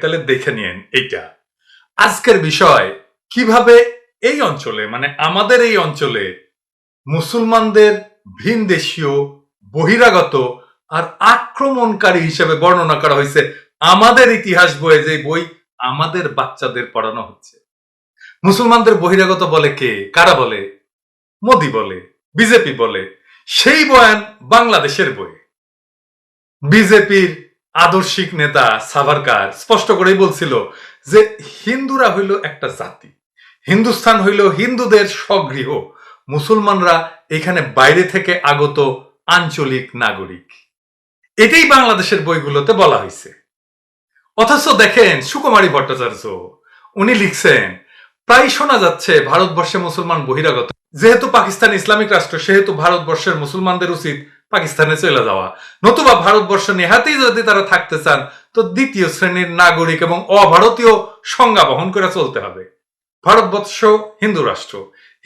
তাহলে দেখে নিন এইটা। আজকের বিষয়, কীভাবে এই অঞ্চলে মানে আমাদের এই অঞ্চলে মুসলমানদের ভিন দেশীয় বহিরাগত আর আক্রমণকারী হিসেবে বর্ণনা করা হয়েছে। আমাদের ইতিহাস বইয়ে যে বই আমাদের বাচ্চাদের পড়ানো হচ্ছে। মুসলমানদের বহিরাগত বলে কে? কারা বলে? মোদি বলে, বিজেপি বলে। সেই বয়ান বাংলাদেশের বই বিজেপির আদর্শিক নেতা সাভারকার স্পষ্ট করেই বলছিল যে হিন্দুরা হইল একটা জাতি। হিন্দুস্তান হইল হিন্দুদের স্বগৃহ। মুসলমানরা এখানে বাইরে থেকে আগত আঞ্চলিক নাগরিক। এটাই বাংলাদেশের বইগুলোতে বলা হয়েছে অথচ দেখেন সুকুমারী ভট্টাচার্য, উনি লিখছেন, প্রায় শোনা যাচ্ছে ভারতবর্ষে মুসলমান বহিরাগত। যেহেতু পাকিস্তান ইসলামিক রাষ্ট্র, সেহেতু ভারতবর্ষের মুসলমানদের উচিত পাকিস্তানে চলে যাওয়া। নতুবা ভারতবর্ষ নেহাতেই যদি তারা থাকতে চান, তো দ্বিতীয় শ্রেণির নাগরিক এবং অভারতীয় সংজ্ঞা বহন করে চলতে হবে। ভারতবর্ষ হিন্দু রাষ্ট্র।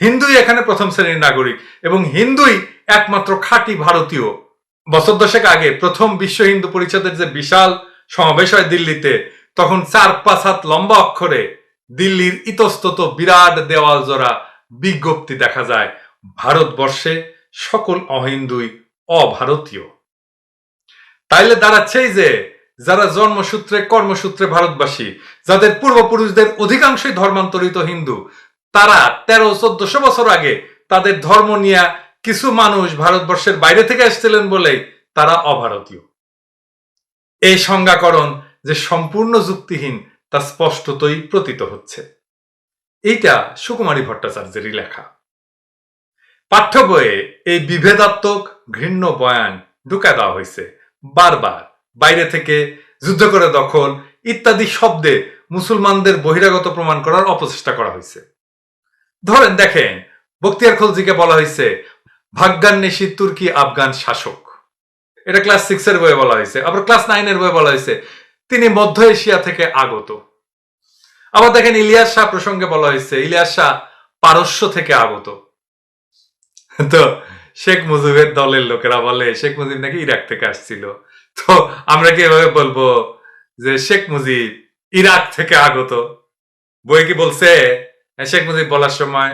হিন্দুই এখানে প্রথম শ্রেণির নাগরিক এবং হিন্দুই একমাত্র খাঁটি ভারতীয়। বছর দশেক আগে প্রথম বিশ্ব হিন্দু পরিষদের যে বিশাল সমাবেশ হয় দিল্লিতে, তখন চার পাঁচ হাত লম্বা অক্ষরে দিল্লির ইতস্তত বিরাট দেওয়াল জোড়া বিজ্ঞপ্তি দেখা যায়, ভারতবর্ষে সকল অহিন্দুই অভারতীয়। তাইলে দাঁড়াচ্ছেই যে, যারা জন্মসূত্রে, কর্মসূত্রে ভারতবাসী, যাদের পূর্বপুরুষদের অধিকাংশই ধর্মান্তরিত হিন্দু, তারা তেরো, চোদ্দশো বছর আগে তাদের ধর্ম নিয়ে কিছু মানুষ ভারতবর্ষের বাইরে থেকে এসেছিলেন বলেই তারা অভারতীয়। এই সংজ্ঞাকরণ যে সম্পূর্ণ যুক্তিহীন, তা স্পষ্টতই প্রতীত হচ্ছে। এইটা সুকুমারী ভট্টাচার্যেরই লেখা। পাঠ্য বইয়ে এই বিভেদাত্মক ঘৃণ্য বয়ান ঢুকা দেওয়া হয়েছে। বারবার বাইরে থেকে যুদ্ধ করে দখল, ইত্যাদি শব্দে মুসলমানদের বহিরাগত প্রমাণ করার অপচেষ্টা করা হয়েছে। ধরেন, দেখেন বক্তিয়ার খলজিকে বলা হয়েছে, ভাগ্যান ভাগ্যান্বেষী তুর্কি আফগান শাসক। এটা ক্লাস সিক্স এর বইয়ে বলা হয়েছে, আবার ক্লাস নাইনের বইয়ে বলা হয়েছে, তিনি মধ্য এশিয়া থেকে আগত। আবার দেখেন, ইলিয়াস শাহ প্রসঙ্গে বলা হয়েছে, ইলিয়াস শাহ পারস্য থেকে আগত। তো শেখ মুজিবের দলের লোকেরা বলে, শেখ মুজিব নাকি ইরাক থেকে আসছিল। তো আমরা কি এভাবে বলব যে শেখ মুজিব ইরাক থেকে আগত? বই কি বলছে? শেখ মুজিব বলার সময়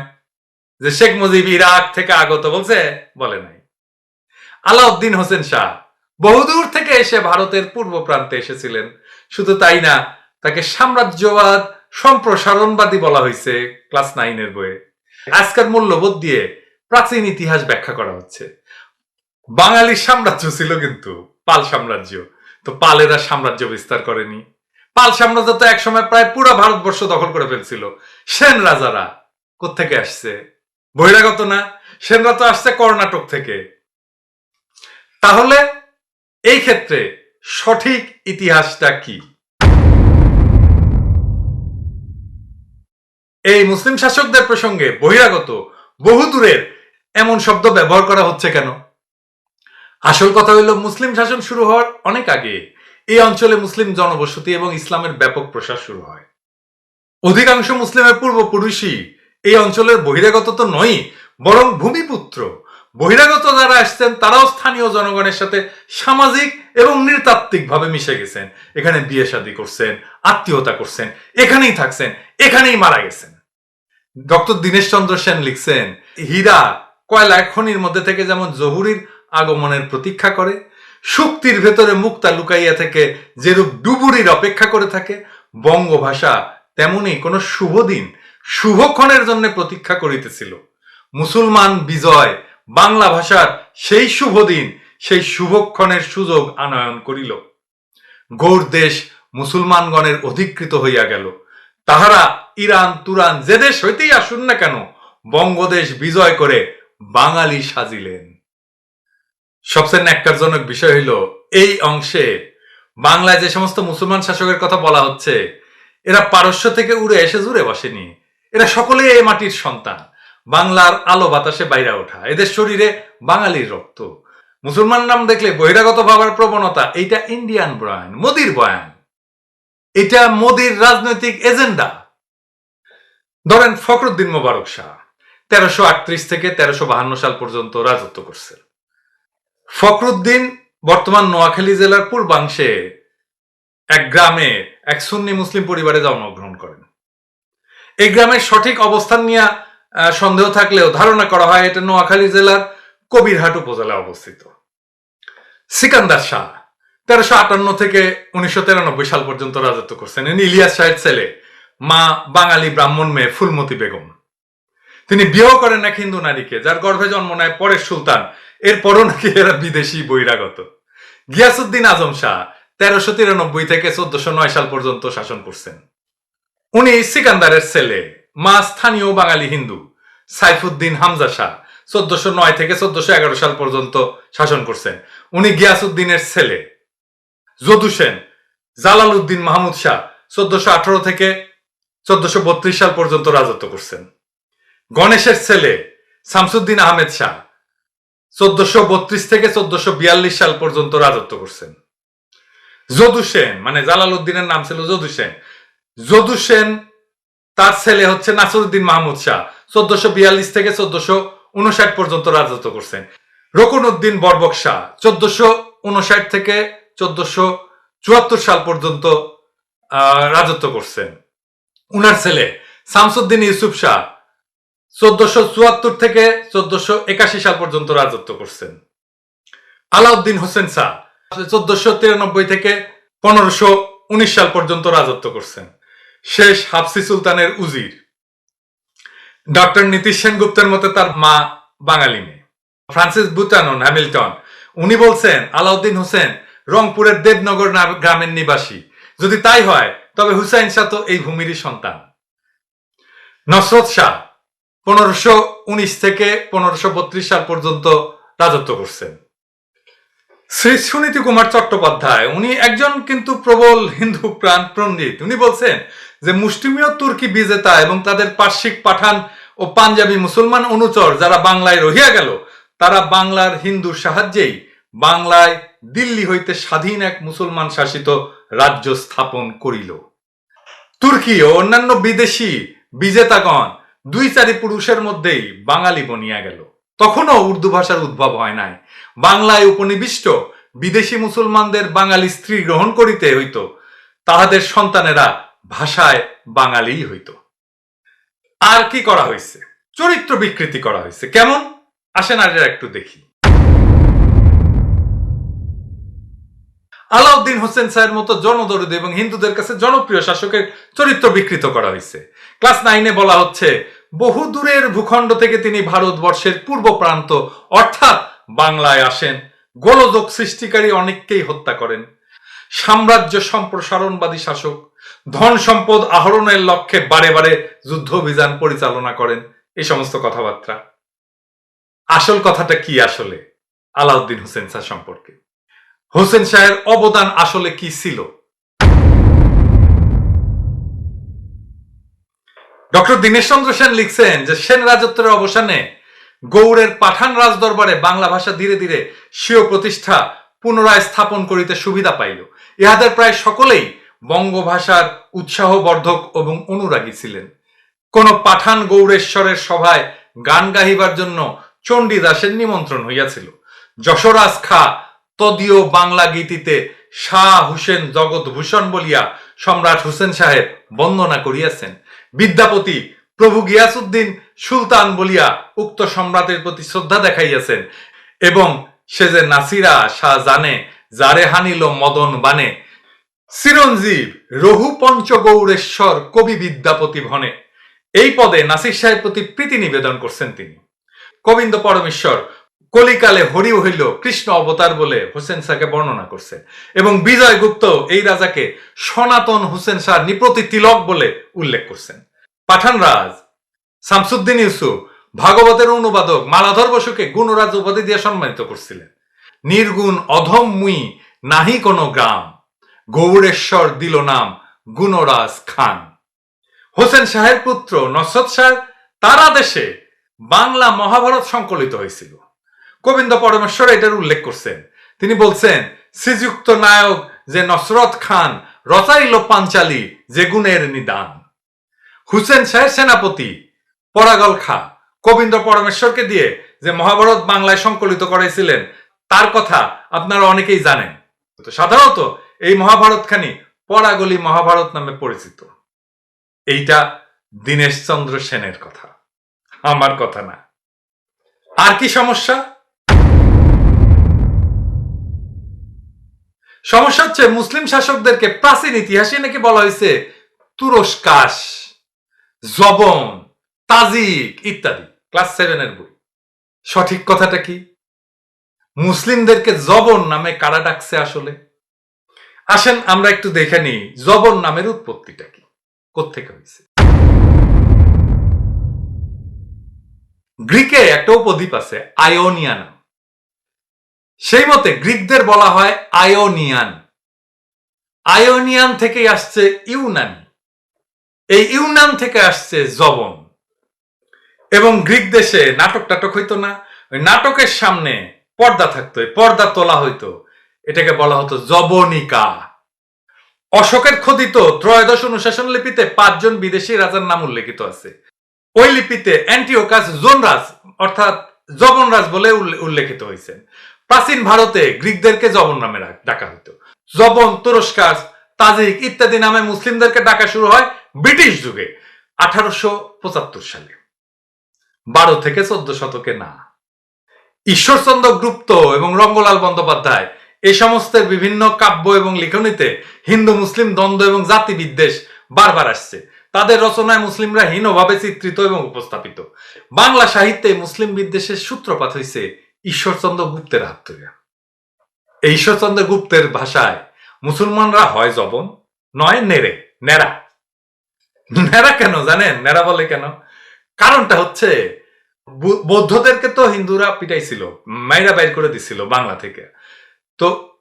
যে শেখ মুজিব ইরাক থেকে আগত বলছে? বলে নাই। আলাউদ্দিন হোসেন শাহ বহুদূর থেকে এসে ভারতের পূর্ব প্রান্তে এসেছিলেন। শুধু তাই না, তাকে সাম্রাজ্যবাদ সম্প্রসারণবাদী বলা হয়েছে ক্লাস নাইনের বইয়ে। আজকের মূল্যবোধ দিয়ে প্রাচীন ইতিহাস ব্যাখ্যা করা হচ্ছে। বাঙালির সাম্রাজ্য ছিল কিন্তু পাল সাম্রাজ্য। তো পালেরা সাম্রাজ্য বিস্তার করেনি। পাল সাম্রাজ্য তো একসময় প্রায় পুরো ভারতবর্ষ দখল করে ফেলছিল। সেন রাজারা কোথেকে আসছে? বহিরাগত না? সেনরা তো আসছে কর্ণাটক থেকে। তাহলে এই ক্ষেত্রে সঠিক ইতিহাসটা কি? এই মুসলিম শাসকদের প্রসঙ্গে বহিরাগত বহু বহুদূরের এমন শব্দ ব্যবহার করা হচ্ছে কেন? আসল কথা হইল, মুসলিম শাসন শুরু হওয়ার অনেক আগে এই অঞ্চলে মুসলিম জনবসতি এবং ইসলামের ব্যাপক প্রসার শুরু হয়। অধিকাংশ মুসলিমের পূর্বপুরুষই এই অঞ্চলের বহিরাগত তো নয় বরং ভূমিপুত্র। বহিরাগত যারা আসছেন, তারাও স্থানীয় জনগণের সাথে সামাজিক এবং নৃতাত্ত্বিক ভাবে মিশে গেছেন। এখানে বিয়ে শাদী করছেন, আত্মীয়তা করছেন, এখানেই থাকছেন, এখানেই মারা গেছেন। ডক্টর দীনেশ চন্দ্র সেন লিখছেন, হীরা কয়লা খনির মধ্যে থেকে যেমন জহুরির আগমনের প্রতীক্ষা করে, শক্তির ভেতরে মুক্তা লুকাইয়া থেকে যেরূপ ডুবুরির অপেক্ষা করে থাকে, বঙ্গভাষা তেমনি কোন শুভ দিন শুভক্ষণের জন্য প্রতীক্ষা করিতেছিল। মুসলমান বিজয়, বাংলা ভাষার সেই শুভ দিন, সেই শুভক্ষণের সুযোগ আনয়ন করিল। গৌর দেশ মুসলমানগণের অধিকৃত হইয়া গেল। তাহারা ইরান, তুরান, যে দেশ হইতেই আসুন না কেন, বঙ্গদেশ বিজয় করে বাঙালি সাজিলেন। সবচেয়ে ন্যাক্কারজনক বিষয় হইল, এই অংশে বাংলায় যে সমস্ত মুসলমান শাসকের কথা বলা হচ্ছে, এরা পারস্য থেকে উড়ে এসে জুড়ে বসেনি। এরা সকলেই এই মাটির সন্তান। বাংলার আলো বাতাসে বাইরা ওঠা। এদের শরীরে বাঙালির রক্ত। মুসলমান নাম দেখলে বহিরাগত ভাবার প্রবণতা, এইটা ইন্ডিয়ান বয়ান, মোদির বয়ান। এটা মোদির রাজনৈতিক এজেন্ডা। ধরেন ফখরুদ্দিন মোবারক শাহ। তেরোশো আটত্রিশ থেকে তেরোশো বাহান্ন সাল পর্যন্ত রাজত্ব করছে। ফখরুদ্দিন বর্তমান নোয়াখালী জেলার পূর্বাংশে এক গ্রামে এক সুন্নি মুসলিম পরিবারে জন্মগ্রহণ করেন। এই গ্রামের সঠিক অবস্থান নিয়ে সন্দেহ থাকলেও ধারণা করা হয় এটা নোয়াখালী জেলার কবিরহাট উপজেলায় অবস্থিত। সিকান্দার শাহ তেরোশো আটান্ন থেকে উনিশশো তিরানব্বই সাল পর্যন্ত রাজত্ব করছেন। ইলিয়াস শাহের ছেলে, মা বাঙালি ব্রাহ্মণ মেয়ে ফুলমতি বেগম। তিনি বিয়েও করেন এক হিন্দু নারীকে, যার গর্ভে জন্ম নেয় পরের সুলতান। এরপরও নাকি এরা বিদেশি বহিরাগত। গিয়াসুদ্দিন আজম শাহ তেরোশো তিরানব্বই থেকে চোদ্দশো নয় সাল পর্যন্ত শাসন করছেন। উনি সিকান্দারের ছেলে, মা স্থানীয় বাঙালি হিন্দু, সাইফুদ্দিন হামজা শাহ চোদ্দশো নয় থেকে চোদ্দশো এগারো সাল পর্যন্ত শাসন করছেন। উনি গিয়াসুদ্দিনের ছেলে। যদু সেন জালাল উদ্দিন মাহমুদ শাহ চোদ্দশো আঠারো থেকে চোদ্দশো বত্রিশ সাল পর্যন্ত রাজত্ব করছেন। গণেশের ছেলে শামসুদ্দিন আহমেদ শাহ চোদ্দশো বত্রিশ থেকে চোদ্দশো বিয়াল্লিশ সাল পর্যন্ত রাজত্ব করছেন। যদু সেন মানে জালাল উদ্দিনের নাম ছিল যদু সেন। যদু সেন, তার ছেলে হচ্ছে নাসরুদ্দিন মাহমুদ শাহ, চোদ্দশো বিয়াল্লিশ থেকে চোদ্দশো উনষাট পর্যন্ত রাজত্ব করছেন। রকুন উদ্দিন বরবক শাহ, চোদ্দশো উনষাট থেকে চোদ্দশো চুয়াত্তর সাল পর্যন্ত রাজত্ব করছেন। উনার ছেলে শামসুদ্দিন ইউসুফ শাহ চোদ্দশো চুয়াত্তর থেকে চোদ্দশো একাশি সাল পর্যন্ত রাজত্ব করছেন। আলাউদ্দিন হোসেন শাহ চোদ্দশো তিরানব্বই থেকে পনেরোশো উনিশ সাল পর্যন্ত রাজত্ব করছেন। শেষ হাফসি সুলতানের উজির। ডক্টর নীতিশ সেনগুপ্তের মতে তার মা বাঙালি মেয়ে। ফ্রান্সিস বুটানন হ্যামিল্টন, উনি বলছেন, আলাউদ্দিন হোসেন রংপুরের দেবনগর গ্রামের নিবাসী। যদি তাই হয়, তবে হুসাইন শাহ তো এই ভূমিরই সন্তান। নসরত শাহ পনেরোশো উনিশ থেকে পনেরোশো বত্রিশ সাল পর্যন্ত রাজত্ব করছেন। শ্রী সুনীতি কুমার চট্টোপাধ্যায়, উনি একজন কিন্তু প্রবল হিন্দু প্রাণ পণ্ডিত। উনি বলছেন যে, মুষ্টিমীয় তুর্কি বিজেতা এবং তাদের পার্শ্বিক পাঠান ও পাঞ্জাবি মুসলমান অনুচর যারা বাংলায় রহিয়া গেল, তারা বাংলার হিন্দুর সাহায্যেই বাংলায় দিল্লি হইতে স্বাধীন এক মুসলমান শাসিত রাজ্য স্থাপন করিল। তুর্কি ও অন্যান্য বিদেশি বিজেতাগণ দুই চারি পুরুষের মধ্যেই বাঙালি বনিয়া গেল। তখনও উর্দু ভাষার উদ্ভব হয় নাই। বাংলায় উপনিবিষ্ট বিদেশি মুসলমানদের বাঙালি স্ত্রী গ্রহণ করিতে হইত, তাহাদের সন্তানেরা ভাষায় বাঙালিই হইত। আর কি করা হয়েছে চরিত্র বিকৃতি করা হয়েছে কেমন? আসেন আর একটু দেখি। আলাউদ্দিন হোসেন স্যারের মতো জনদরদী এবং হিন্দুদের কাছে জনপ্রিয় শাসকের চরিত্র বিকৃত করা হয়েছে ক্লাস নাইনে বলা হচ্ছে, বহু দূরের ভূখণ্ড থেকে তিনি ভারতবর্ষের পূর্ব প্রান্ত, অর্থাৎ বাংলায় আসেন। গোলযোগ সৃষ্টিকারী অনেককেই হত্যা করেন। সাম্রাজ্য সম্প্রসারণবাদী শাসক, ধন সম্পদ আহরণের লক্ষ্যে বারে বারে যুদ্ধ অভিযান পরিচালনা করেন। এই সমস্ত কথাবার্তা। আসল কথাটা কি আসলে? আলাউদ্দিন হোসেন শাহ সম্পর্কে। হোসেন শাহের অবদান আসলে কি ছিল? ডক্টর দীনেশ চন্দ্র সেন লিখছেন যে, সেন রাজত্বের অবসানে গৌড়ের পাঠান রাজদরবারে বাংলা ভাষা ধীরে ধীরে স্বীয় প্রতিষ্ঠা পুনরায় স্থাপন করিতে সুবিধা পাইল। ইহাদের প্রায় সকলেই বঙ্গভাষার উৎসাহবর্ধক এবং অনুরাগী ছিলেন। কোন পাঠান গৌরেশ্বরের সভায় গান গাহিবার জন্য চণ্ডীদাসের নিমন্ত্রণ হইয়াছিল। যশোরাজ খা তদীয় বাংলা গীতিতে শাহ হুসেন জগৎভূষণ বলিয়া সম্রাট হুসেন সাহেব বন্দনা করিয়াছেন। বিদ্যাপতি প্রভু গিয়াসুদ্দিন সুলতান বলিয়া উক্ত সম্রাটের প্রতি শ্রদ্ধা দেখাইয়াছেন। এবং সে যে নাসিরা শাহ জানে, যারে হানিল মদন বানে, চিরঞ্জীব রঘু পঞ্চগৌরেশ্বর কবি বিদ্যাপতি ভনে। এই পদে নাসির সাহেব প্রতি প্রীতি নিবেদন করছেন তিনি। গোবিন্দ পরমেশ্বর কলিকালে হরি হইল কৃষ্ণ অবতার বলে হোসেন শাহকে বর্ণনা করছে। এবং বিজয় গুপ্ত এই রাজাকে সনাতন হোসেন শাহ নিপ্রতি তিলক বলে উল্লেখ করছেন। পাঠান রাজ, শামসুদ্দিন ইউসুফ, ভাগবতের অনুবাদক মালাধর বসুকে গুণরাজ উপাধি দিয়ে সম্মানিত করছিলেন। নির্গুণ অধম মুই নাহি কোনো গ্রাম, গৌড়েশ্বর দিল নাম গুণরাজ খান। হোসেন শাহের পুত্র নসরত শাহ তার আদেশে বাংলা মহাভারত সংকলিত হয়েছিল। গোবিন্দ পরমেশ্বর এটার উল্লেখ করছেন। তিনি বলছেন, শ্রীযুক্ত নায়ক যে নসরত খান, রচাইল পাঞ্চালি যে গুণের নিদান। হুসেন শাহের সেনাপতি পরাগল খা, গোবিন্দ পরমেশ্বরকে দিয়ে যে মহাভারত বাংলায় সংকলিত করেছিলেন তার কথা আপনারা অনেকেই জানেন। তো সাধারণত এই মহাভারতখানি পরাগলি মহাভারত নামে পরিচিত। এইটা দীনেশ চন্দ্র সেনের কথা। আমার কথা না। আর কি সমস্যা? সমস্যা হচ্ছে মুসলিম শাসকদেরকে প্রাচীন ইতিহাসে নাকি বলা হয়েছে তুরস্কাস জবন, তাজিক ইত্যাদি। ক্লাস সেভেনের বই। সঠিক কথাটা কি? মুসলিমদেরকে জবন নামে কারা ডাকছে আসলে? আসেন আমরা একটু দেখে নিই, জবন নামের উৎপত্তিটা কি? কোথেকে হয়েছে? গ্রিকে একটা উপদ্বীপ আছে, আয়োনিয়া নাম। সেই মতে গ্রিকদের বলা হয় আয়োনিয়ান। আয়োনিয়ান থেকে আসছে ইউনানি। এই ইউনান থেকে আসছে জবন। এবং গ্রিক দেশে নাটক টাটক হইতো না, ওই নাটকের সামনে পর্দা থাকতো পর্দা তোলা হইতো। এটাকে বলা হতো জবনিকা। অশোকের খোদিত ত্রয়োদশ অনুশাসন লিপিতে পাঁচজন বিদেশি রাজার নাম উল্লেখিত আছে। ওই লিপিতে অ্যান্টিওকাস জোনরাজ, অর্থাৎ জবনরাজ বলে উল্লেখিত হয়েছে প্রাচীন ভারতে গ্রিকদেরকে জবন নামে ডাকা হতো জবন, তুরস্কার, তাজিক ইত্যাদি নামে মুসলিমদেরকে ডাকা শুরু হয় ব্রিটিশ যুগে, আঠারোশো পঁচাত্তর সালে। বারো থেকে চোদ্দ শতকে না। ঈশ্বরচন্দ্র গুপ্ত এবং রঙ্গলাল বন্দ্যোপাধ্যায় এ সমস্ত বিভিন্ন কাব্য এবং লিখনীতে হিন্দু, মুসলিম, দ্বন্দ্ব এবং জাতি বিদ্বেষ বারবার আসছে। তাদের রচনায় মুসলিমরা হীনভাবে চিত্রিত এবং উপস্থাপিত। বাংলা সাহিত্যে মুসলিম বিদ্বেষের সূত্রপাত হয়েছে ঈশ্বরচন্দ্র গুপ্তের হাত এই ঈশ্বরচন্দ্র গুপ্তের ভাষায় মুসলমানরা হয় জবন, নয় নেড়ে, নেড়া। নেড়া কেন জানেন? নেড়া বলে কেন? কারণটা হচ্ছে বৌদ্ধদেরকে তো হিন্দুরা পিটাইছিল, মাইরা বাইর করে দিছিল বাংলা থেকে। তো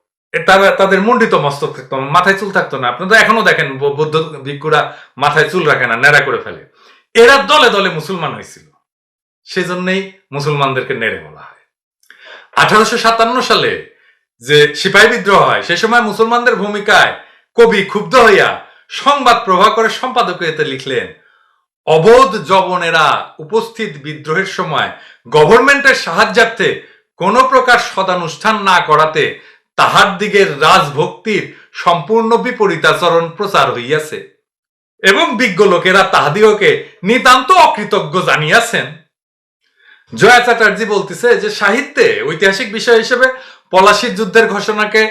তারা, তাদের মণ্ডিত মস্তক থাকতো, মাথায় চুল থাকতো না। আপনারা তো এখনও দেখেন বৌদ্ধ ভিক্ষুরা মাথায় চুল রাখে না, নেড়া করে ফেলে। এরা দলে দলে মুসলমান হয়েছিল। সেজন্যই মুসলমানদেরকে নেড়ে বলা আঠারোশো সাতান্ন সালে যে সিপাহী বিদ্রোহ হয়, সে সময় মুসলমানদের ভূমিকায় কবি ক্ষুব্ধ হইয়া সংবাদ প্রভাব করে সম্পাদকীয়তে লিখলেন, অবোধ জবনেরা উপস্থিত বিদ্রোহের সময় গভর্নমেন্টের সাহায্যার্থে কোন প্রকার সদানুষ্ঠান না করাতে তাহার দিগের রাজভক্তির সম্পূর্ণ বিপরীতাচরণ প্রচার হইয়াছে এবং বিজ্ঞ লোকেরা তাহাদিগকে নিতান্ত অকৃতজ্ঞ জানিয়াছেন। জয়া চ্যাটার্জি বলতেছে যে সাহিত্যে ঐতিহাসিক বিষয় হিসেবে পলাশির যুদ্ধের ঘোষণাকে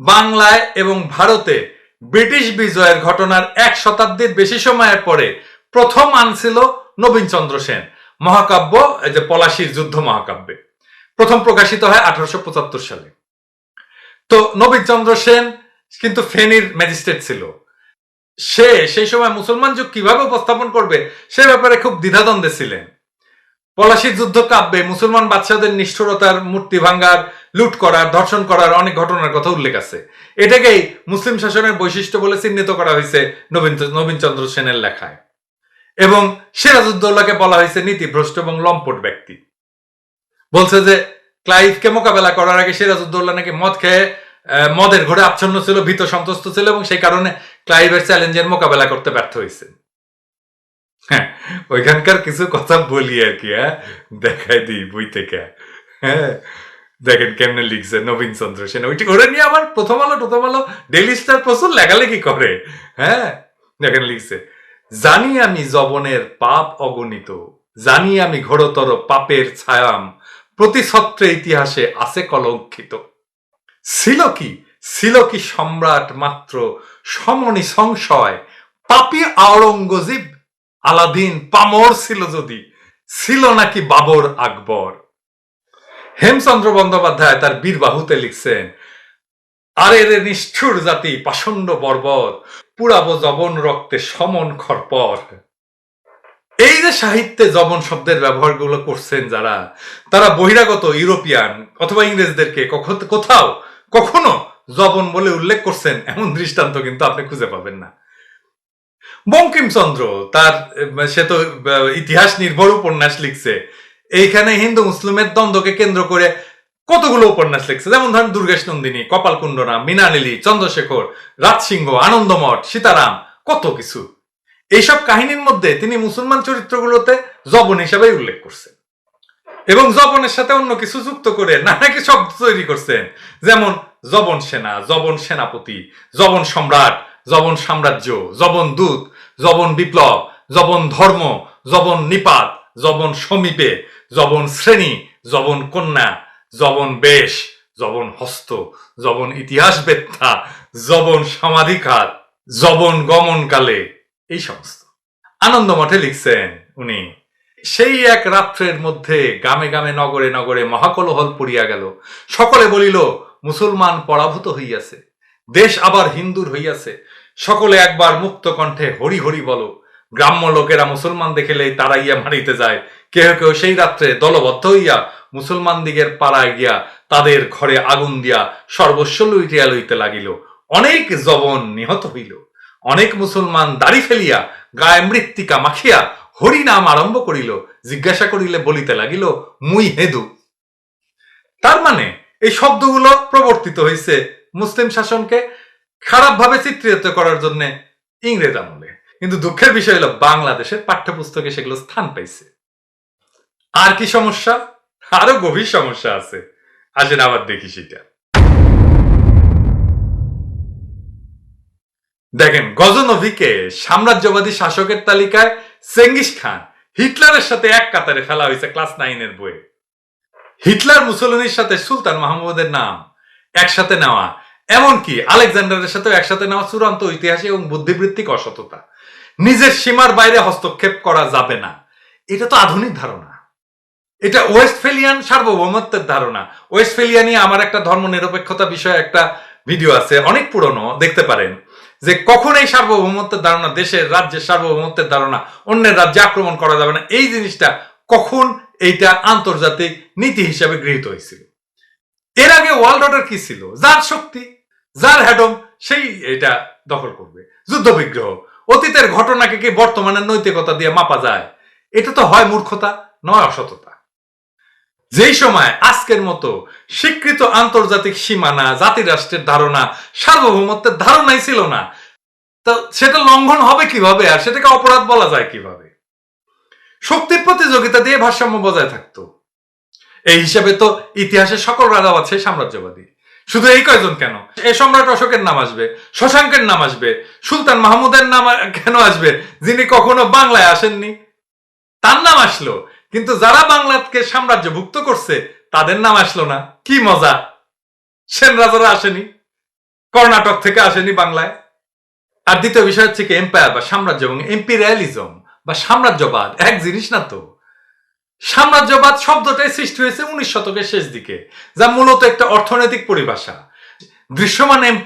বাংলায় এবং ভারতে ব্রিটিশ বিজয়ের ঘটনার এক শতাব্দীর বেশি সময়ের পরে প্রথম আনছিল নবীনচন্দ্র সেন, মহাকাব্য যে পলাশির যুদ্ধ মহাকাব্যে। প্রথম প্রকাশিত হয় আঠারোশো পঁচাত্তর সালে। তো নবীনচন্দ্র সেন কিন্তু ফেনীর ম্যাজিস্ট্রেট ছিল। সে সেই সময় মুসলমান যুগ কীভাবে উপস্থাপন করবে সে ব্যাপারে খুব দ্বিধাদ্বন্দ্বে ছিলেন। পলাশির যুদ্ধ কাব্যে মুসলমান বাদশাদের নিষ্ঠুরতার মূর্তি ভাঙ্গার, লুট করার, ধর্ষণ করার অনেক ঘটনার কথা উল্লেখ আছে। এটাকেই মুসলিম শাসনের বৈশিষ্ট্য বলে চিহ্নিত করা হয়েছে নবীন নবীনচন্দ্র সেনের লেখায়। এবং সিরাজউদ্দৌলাকে বলা হয়েছে নীতিভ্রষ্ট এবং লম্পট ব্যক্তি। বলছে যে, ক্লাইভকে মোকাবেলা করার আগে সিরাজউদ্দৌলা নাকি মদ খেয়ে মদের ঘরে আচ্ছন্ন ছিল, ভীত সন্তুষ্ট ছিল এবং সেই কারণে ক্লাইভের চ্যালেঞ্জের মোকাবেলা করতে ব্যর্থ হয়েছে। হ্যাঁ ওইখানকার কিছু কথা বলি আর কি হ্যাঁ? দেখাই দিই বই থেকে হ্যাঁ? দেখেন কেমনে লিখছে নবীন চন্দ্র সেন। ওইটি করে নিয়ে আমার প্রথম আলো প্রথম আলো ডেলি স্টার প্রচুর লেখালেখি করে হ্যাঁ? দেখেন লিখছে, জানি আমি জবনের পাপ অগণিত, জানি আমি ঘোরতর পাপের ছায়াম প্রতি ছত্রে ইতিহাসে আছে কলঙ্কিত। ছিল কি? ছিল কি সম্রাট মাত্র সমনি সংশয় পাপি আওরঙ্গজীব আলাদিন পামর ছিল যদি, ছিল নাকি বাবর আকবর। হেমচন্দ্র বন্দ্যোপাধ্যায় তার বীরবাহুতে লিখছেন, আরে রে নিষ্ঠুর জাতি, পাষণ্ড বর্বর পুরাবো জবন রক্তে সমন খরপর এই যে সাহিত্যে জবন শব্দের ব্যবহারগুলো করছেন যারা, তারা বহিরাগত ইউরোপিয়ান অথবা ইংরেজদেরকে কোথাও, কখনো জবন বলে উল্লেখ করছেন, এমন দৃষ্টান্ত কিন্তু আপনি খুঁজে পাবেন না। বঙ্কিমচন্দ্র, তার, সে তো, ইতিহাস নির্ভর উপন্যাস লিখছে। এইখানে হিন্দু মুসলিমের দ্বন্দ্বকে কেন্দ্র করে কতগুলো উপন্যাস লিখছে? যেমন ধরেন দুর্গেশ নন্দিনী, কপালকুণ্ডনা মীনালিনী চন্দ্রশেখর, রাজসিংহ, আনন্দমঠ, সীতারাম, কত কিছু। এইসব কাহিনীর মধ্যে তিনি মুসলমান চরিত্রগুলোতে জবন হিসাবে উল্লেখ করছেন। এবং জবনের সাথে অন্য কিছু যুক্ত করে নানাকে শব্দ তৈরি করছেন। যেমন জবন সেনা, জবন সেনাপতি, জবন সম্রাট, জবন সাম্রাজ্য, জবন দূত জবন বিপ্লব, জবন ধর্ম, জবন নিপাত, জবন সমীপে, জবন শ্রেণি, জবন কন্যা, জবন বেশ, জবন হস্ত, জবন ইতিহাস বেত্তা জবন সমাধিঘাত জবন গমনকালে, এই সমস্ত। আনন্দ মঠে লিখছেন উনি, সেই এক রাত্রের মধ্যে গ্রামে গ্রামে, নগরে নগরে মহাকলহল পড়িয়া গেল। সকলে বলিল, মুসলমান পরাভূত হইয়াছে। দেশ আবার হিন্দুর হইয়াছে। সকলে একবার মুক্ত কণ্ঠে হরি হরি বলো। গ্রাম্য লোকেরা মুসলমান দেখিলেই তাড়াইয়া মারিতে যায়। কেহ কেউ সেই রাত্রে দলবদ্ধ হইয়া মুসলমান দিগের পাড়ায় গিয়া তাদের ঘরে আগুন দিয়া সর্বস্ব লুইটিয়া লইতে লাগিল। অনেক জবন নিহত হইল। অনেক মুসলমান দাড়ি ফেলিয়া, গায়ে মৃত্তিকা মাখিয়া হরি নাম আরম্ভ করিল। জিজ্ঞাসা করিলে বলিতে লাগিল, মুই হেদু। তার মানে এই শব্দগুলো প্রবর্তিত হয়েছে মুসলিম শাসনকে খারাপভাবে চিত্রিত করার জন্য ইংরেজ আমলে। কিন্তু দুঃখের বিষয় হলো, বাংলাদেশের পাঠ্যপুস্তকে সেগুলো স্থান পাইছে। আর কি সমস্যা? আরও গভীর সমস্যা আছে। আসেন আবার দেখি সেটা। দেখেন, গজনভিকে সাম্রাজ্যবাদী শাসকের তালিকায় চেঙ্গিস খান হিটলারের সাথে এক কাতারে ফেলা হয়েছে ক্লাস নাইনের বইয়ে। হিটলার মুসলিনের সাথে সুলতান মাহমুদের নাম একসাথে নেওয়া এমনকি আলেকজান্ডারের সাথে একসাথে নেওয়া চূড়ান্ত ঐতিহাসিক এবং বুদ্ধিবৃত্তিক অসততা। নিজের সীমার বাইরে হস্তক্ষেপ করা যাবে না। এটা তো আধুনিক ধারণা। এটা ওয়েস্টফেলিয়ান সার্বভৌমত্বের ধারণা। ওয়েস্টফেলিয়া নিয়ে আমার একটা ধর্ম নিরপেক্ষতা বিষয়ে একটা ভিডিও আছে, অনেক পুরনো, দেখতে পারেন। যে কখন এই সার্বভৌমত্বের ধারণা, দেশের রাজ্যের সার্বভৌমত্বের ধারণা, অন্যের রাজ্যে আক্রমণ করা যাবে না, এই জিনিসটা কখন এইটা আন্তর্জাতিক নীতি হিসাবে গৃহীত হয়েছিল। এর আগে ওয়ার্ল্ড অর্ডার কি ছিল? যার শক্তি যার হ্যাডম সেই এটা দখল করবে। যুদ্ধ বিগ্রহ, অতীতের ঘটনাকে কি বর্তমানের নৈতিকতা দিয়ে মাপা যায়? এটা তো হয় মূর্খতা, নয় অসততা। যেই সময় আজকের মতো স্বীকৃত আন্তর্জাতিক সীমানা, জাতিরাষ্ট্রের ধারণা, সার্বভৌমত্বের ধারণাই ছিল না, তো সেটা লঙ্ঘন হবে কীভাবে আর সেটাকে অপরাধ বলা যায় কীভাবে? শক্তির প্রতিযোগিতা দিয়ে ভারসাম্য বজায় থাকতো। এই হিসাবে তো ইতিহাসের সকল রাজা আছে সাম্রাজ্যবাদী। শুধু এই কয়জন কেন? এ সম্রাট অশোকের নাম আসবে, শশাঙ্কের নাম আসবে, সুলতান মাহমুদের নাম কেন আসবে? যিনি কখনো বাংলায় আসেননি। তার নাম আসলো, কিন্তু যারা বাংলাকে সাম্রাজ্যভুক্ত করছে, তাদের নাম আসলো না। কি মজা! সেন রাজারা আসেনি, কর্ণাটক থেকে আসেনি বাংলায়। আর দ্বিতীয় বিষয় হচ্ছে কি এম্পায়ার বা সাম্রাজ্য এবং এম্পিরিয়ালিজম বা সাম্রাজ্যবাদ, এক জিনিস না তো? সাম্রাজ্যবাদ শব্দটাই সৃষ্টি হয়েছে উনিশ শতকের শেষ দিকে যা মূলত একটা অর্থনৈতিক পরিভাষা। দৃশ্যমান